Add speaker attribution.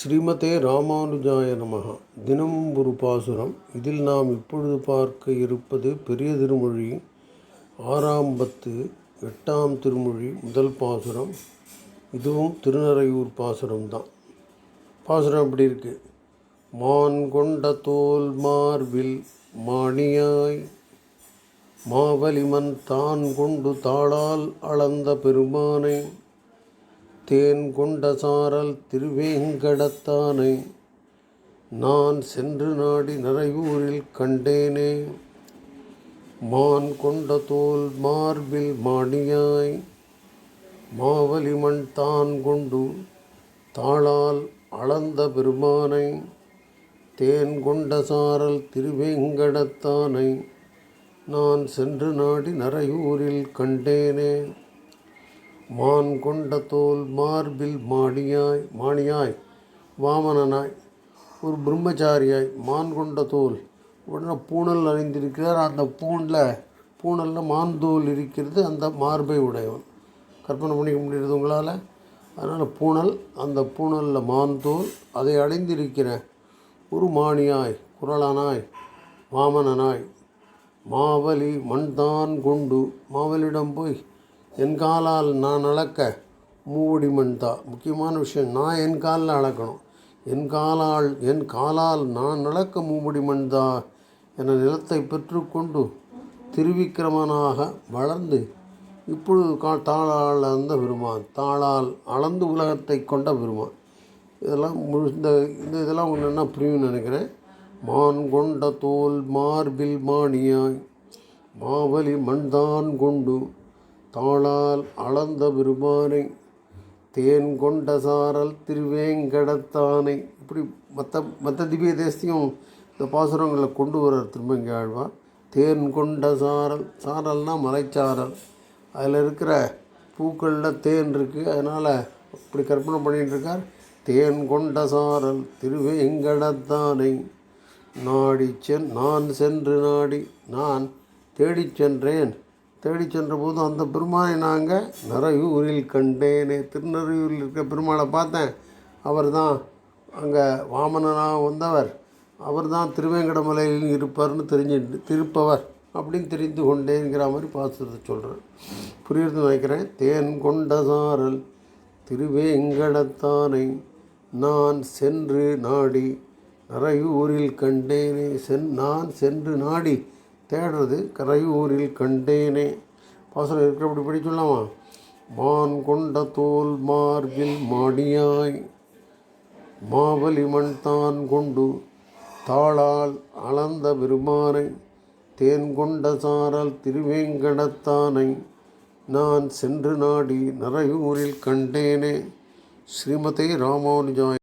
Speaker 1: ஸ்ரீமதே ராமானுஜாய நமகா தினம் ஒரு பாசுரம். இதில் நாம் இப்பொழுது பார்க்க இருப்பது பெரிய திருமொழி ஆறாம் பத்து எட்டாம் திருமொழி முதல் பாசுரம். இதுவும் திருநறையூர் பாசுரம் தான். பாசுரம் அப்படி இருக்கு? மான் கொண்ட தோல் மார்பில் மாணியாய் மாவலிமன் தான் கொண்டு தாளால் அளந்த பெருமானை தேன் கொண்ட சாரல் திருவேங்கடத்தானை. நான் சென்று நாடி நரையூரில் கண்டேனே. மான் கொண்ட தோல் மார்பில் மாணியாய் மாவலிமண் தான் கொண்டு தாளால் அளந்த பெருமானை. தேன் கொண்ட சாரல் திருவேங்கடத்தானை. நான் சென்று நாடி நரையூரில் கண்டேனே. மான் கொண்ட தோல் மார்பில் மாணியாய் மாணியாய் வாமனனாய் ஒரு பிரம்மச்சாரியாய் மான் கொண்ட தோல். உடனே பூணல் அணிந்திருக்கிறார். அந்த பூணில் பூணலில் மான் தோல் இருக்கிறது. அந்த மார்பை உடையவன். கற்பனை பண்ணிக்க முடியுது உங்களால்? அதனால் பூணல் அந்த பூணலில் மான் தோல் அதை அடைந்திருக்கிற ஒரு மாணியாய் குரலனாய் வாமனனாய் மாவலி மண்தான் கொண்டு மாவலிடம் போய் என் காலால் நான் அளக்க மூவடி தா. முக்கியமான விஷயம் நான் என் காலில் அளக்கணும். என் காலால் என் காலால் நான் அளக்க மூவடி தா என நிலத்தை பெற்றுக்கொண்டு திருவிக்கிரமனாக வளர்ந்து இப்பொழுது கா தாளால் அந்த பெருமான் தாளால் அளந்து உலகத்தை கொண்ட பெருமான். இதெல்லாம் முழு இந்த இந்த இதெல்லாம் ஒன்று என்ன புரியும்னு நினைக்கிறேன்? மான் கொண்ட தோல் மார்பில் மாணியாய் மாவலி மண்தான் கொண்டு தாளால் அளந்த பெருமானை தேன் கொண்ட சாரல் திருவேங்கடத்தானை. இப்படி மற்ற மற்ற திவ்ய தேசத்தையும் இந்த பாசுரங்களை கொண்டு வர்றார் திருமங்கி ஆழ்வார் தேன் கொண்ட சாரல் சாரல்னா மலைச்சாரல். அதில் இருக்கிற பூக்களில் தேன் இருக்குது அதனால் இப்படி கற்பனை பண்ணிகிட்டு இருக்கார். தேன் கொண்ட சாரல் திருவேங்கடத்தானை. நாடி சென் நான் சென்று நாடி நான் தேடிச் சென்றேன். தேடிச் சென்றபோது அந்த பெருமானை நாங்கள் நிறையூரில் கண்டேனே. திருநறையூரில் இருக்கிற பெருமாளை பார்த்தேன். அவர் தான் அங்கே வாமனனாக வந்தவர். அவர் தான் திருவேங்கடமலையில் இருப்பார்னு தெரிஞ்சு திருப்பவர் அப்படின்னு தெரிந்து கொண்டேங்கிற மாதிரி பாசுரத்தை சொல்கிறேன் புரியுறது நினைக்கிறேன். தேன் கொண்ட சாரல் திருவேங்கடத்தானை நான் சென்று நாடி நிறையூரில் கண்டேனே. சென் நான் சென்று நாடி தேடுறது கரையூரில் கண்டேனே. பாசனம் இருக்கிறபடி படி சொல்லாமா? மான் கொண்ட தோல் மார்பில் மாடியாய் மாவலி மண் தான் கொண்டு தாளால் அளந்த பெருமானை தேன் கொண்ட சாரல் திருவேங்கடத்தானை நான் சென்று நாடி நரையூரில் கண்டேனே. ஸ்ரீமதே ராமானுஜாய்